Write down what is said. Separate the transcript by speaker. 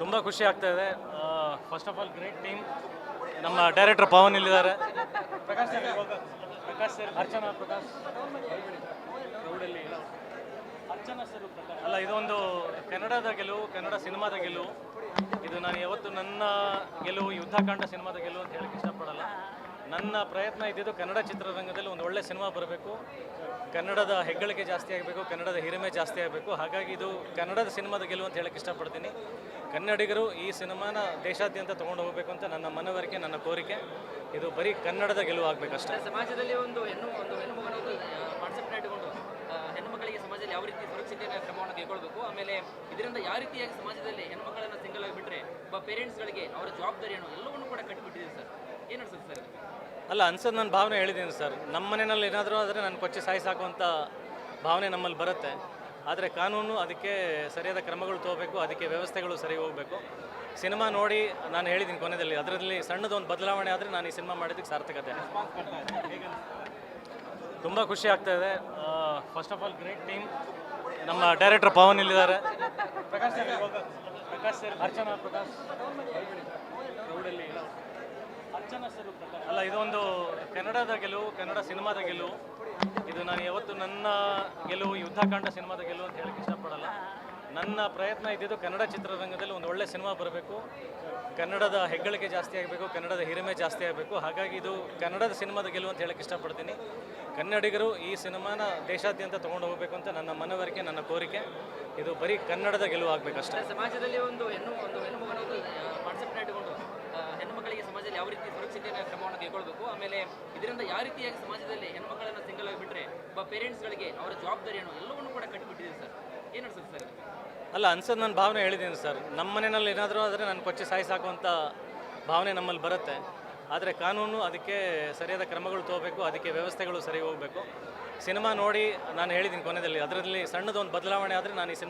Speaker 1: ತುಂಬ ಖುಷಿ ಆಗ್ತಾ ಇದೆ. First of all great team ನಮ್ಮ ಡೈರೆಕ್ಟರ್ ಪವನ್ ಇಲ್ಲಿದ್ದಾರೆ. Prakash sir Prakash sir Archana Prakash. Archana sir ಅಲ್ಲ ಇದೊಂದು ಕನ್ನಡದ ಗೆಲುವು ಕನ್ನಡ ಸಿನಿಮಾದ ಗೆಲುವು. ಇದು ನಾನು ಯಾವತ್ತು ನನ್ನ ಗೆಲುವು ಯುದ್ಧಕಾಂಡ ಸಿನಿಮಾದ ಗೆಲುವು ಅಂತ ಹೇಳಕ್ಕೆ ಇಷ್ಟಪಡಲ್ಲ. ನನ್ನ ಪ್ರಯತ್ನ ಇದ್ದಿದ್ದು ಕನ್ನಡ ಚಿತ್ರರಂಗದಲ್ಲಿ ಒಂದು ಒಳ್ಳೆ ಸಿನಿಮಾ ಬರಬೇಕು. ಕನ್ನಡದ ಹೆಗ್ಗಳಿಕೆ ಜಾಸ್ತಿ ಆಗಬೇಕು, ಕನ್ನಡದ ಹಿರಿಮೆ ಜಾಸ್ತಿ ಆಗಬೇಕು. ಹಾಗಾಗಿ ಇದು ಕನ್ನಡದ ಸಿನಿಮಾದ ಗೆಲುವು ಅಂತ ಹೇಳಕ್ಕೆ ಇಷ್ಟಪಡ್ತೀನಿ. ಕನ್ನಡಿಗರು ಈ ಸಿನಿಮಾನ ದೇಶಾದ್ಯಂತ ತೊಗೊಂಡು ಹೋಗಬೇಕು ಅಂತ ನನ್ನ ಮನವರಿಕೆ, ನನ್ನ ಕೋರಿಕೆ. ಇದು ಬರೀ ಕನ್ನಡದ ಗೆಲುವು ಆಗಬೇಕಷ್ಟೇ.
Speaker 2: ಸಮಾಜದಲ್ಲಿ ಒಂದು ಹೆಣ್ಣು ಒಂದು ಹೆಣ್ಣು ಒಂದು ಹೆಣ್ಣು ಮಕ್ಕಳಿಗೆ ಸಮಾಜದಲ್ಲಿ ಯಾವ ರೀತಿ ಸುರಕ್ಷತೆಯ ಕ್ರಮವನ್ನು ಕೈಗೊಳ್ಳಬೇಕು ಆಮೇಲೆ ಇದರಿಂದ ಯಾವ ರೀತಿಯಾಗಿ ಸಮಾಜದಲ್ಲಿ ಹೆಣ್ಮಕ್ಕಳನ್ನ ಸಿಂಗಲ್ ಆಗಿ ಬಿಟ್ಟರೆ ಒಬ್ಬ ಪೇರೆಂಟ್ಸ್ಗಳಿಗೆ ಅವರ ಜವಾಬ್ದಾರಿಯನ್ನು ಎಲ್ಲವನ್ನು ಕೂಡ ಕಟ್ಟಿಬಿಟ್ಟಿದೆ ಸರ್ ಏನು ಅನ್ಸುತ್ತೆ ಸರ್
Speaker 1: ಅಲ್ಲ, ಅನ್ಸೋದು ನನ್ನ ಭಾವನೆ ಹೇಳಿದ್ದೀನಿ ಸರ್. ನಮ್ಮ ಮನೆಯಲ್ಲಿ ಏನಾದರೂ ಆದರೆ ನಾನು ಕೊಚ್ಚಿ ಸಾಯಿ ಸಾಕುವಂಥ ಭಾವನೆ ನಮ್ಮಲ್ಲಿ ಬರುತ್ತೆ. ಆದರೆ ಕಾನೂನು ಅದಕ್ಕೆ ಸರಿಯಾದ ಕ್ರಮಗಳು ತಗೋಬೇಕು, ಅದಕ್ಕೆ ವ್ಯವಸ್ಥೆಗಳು ಸರಿ ಹೋಗಬೇಕು. ಸಿನಿಮಾ ನೋಡಿ ನಾನು ಹೇಳಿದ್ದೀನಿ ಕೊನೆಯಲ್ಲಿ ಅದರಲ್ಲಿ ಸಣ್ಣದೊಂದು ಬದಲಾವಣೆ ಆದರೆ ನಾನು ಈ ಸಿನಿಮಾ ಮಾಡಿದ್ದಕ್ಕೆ ಸಾರ್ಥಕತೆ. ತುಂಬ ಖುಷಿ ಆಗ್ತಾ ಇದೆ. First of all great team ನಮ್ಮ ಡೈರೆಕ್ಟರ್ ಪವನ್ ಇಲ್ಲಿದ್ದಾರೆ. ಪ್ರಕಾಶ್ ಅರ್ಚನಾ, ಪ್ರಕಾಶ್ ರೋಡಲ್ಲಿ ಅರ್ಚನಾ ಸರ್ ಪ್ರಕಾಶ್ ಅಲ್ಲ ಇದೊಂದು ಕನ್ನಡದ ಗೆಲುವು, ಕನ್ನಡ ಸಿನಿಮಾದ ಗೆಲುವು. ಇದು ನಾನು ಯಾವತ್ತು ನನ್ನ ಗೆಲುವು, ಯುದ್ಧಕಾಂಡ ಸಿನಿಮಾದ ಗೆಲುವು ಅಂತ ಹೇಳಕ್ಕೆ ಇಷ್ಟಪಡಲ್ಲ. ನನ್ನ ಪ್ರಯತ್ನ ಇದ್ದಿದ್ದು ಕನ್ನಡ ಚಿತ್ರರಂಗದಲ್ಲಿ ಒಂದು ಒಳ್ಳೆ ಸಿನಿಮಾ ಬರಬೇಕು. ಕನ್ನಡದ ಹೆಗ್ಗಳಿಕೆ ಜಾಸ್ತಿ ಆಗಬೇಕು, ಕನ್ನಡದ ಹಿರಿಮೆ ಜಾಸ್ತಿ ಆಗಬೇಕು. ಹಾಗಾಗಿ ಇದು ಕನ್ನಡದ ಸಿನಿಮಾದ ಗೆಲುವು ಅಂತ ಹೇಳಕ್ಕೆ ಇಷ್ಟಪಡ್ತೀನಿ. ಕನ್ನಡಿಗರು ಈ ಸಿನಿಮಾನ ದೇಶಾದ್ಯಂತ ತೊಗೊಂಡು ಹೋಗಬೇಕು ಅಂತ ನನ್ನ ಮನವರಿಕೆ, ನನ್ನ ಕೋರಿಕೆ. ಇದು ಬರೀ ಕನ್ನಡದ ಗೆಲುವು ಆಗಬೇಕಷ್ಟೇ.
Speaker 2: ಸಮಾಜದಲ್ಲಿ ಒಂದು ಒಂದು ಯಾವ ರೀತಿ ಸುರಕ್ಷತೆಯ ಕ್ರಮವನ್ನು ಕೈಗೊಳ್ಳಬೇಕು ಆಮೇಲೆ ಇದರಿಂದ ಯಾವ ರೀತಿಯಾಗಿ ಸಮಾಜದಲ್ಲಿ ಹೆಣ್ಮಕ್ಕಳನ್ನು ಸಿಂಗಲ್ ಆಗಿ ಬಿಟ್ಟರೆ ಒಬ್ಬ ಪೇರೆಂಟ್ಸ್ಗಳಿಗೆ ಅವರ ಜವಾಬ್ದಾರಿ ಏನು ಎಲ್ಲವನ್ನೂ ಕೂಡ ಕಟ್ಟಿಬಿಟ್ಟಿದೆ ಸರ್? ಏನು ಅನ್ಸುತ್ತೆ ಸರ್
Speaker 1: ಅಲ್ಲ, ಅನ್ಸೋದು ನನ್ನ ಭಾವನೆ ಹೇಳಿದ್ದೀನಿ ಸರ್. ನಮ್ಮ ಮನೆಯಲ್ಲಿ ಏನಾದರೂ ಆದರೆ ನಾನು ಕೊಚ್ಚಿ ಸಾಯಿಸಾಕುವಂಥ ಭಾವನೆ ನಮ್ಮಲ್ಲಿ ಬರುತ್ತೆ. ಆದರೆ ಕಾನೂನು ಅದಕ್ಕೆ ಸರಿಯಾದ ಕ್ರಮಗಳು ತಗೋಬೇಕು, ಅದಕ್ಕೆ ವ್ಯವಸ್ಥೆಗಳು ಸರಿ ಹೋಗಬೇಕು. ಸಿನಿಮಾ ನೋಡಿ ನಾನು ಹೇಳಿದ್ದೀನಿ ಕೊನೆಯಲ್ಲಿ. ಅದರಲ್ಲಿ ಸಣ್ಣದೊಂದು ಬದಲಾವಣೆ ಆದರೆ ನಾನು ಈ ಸಿನಿಮಾ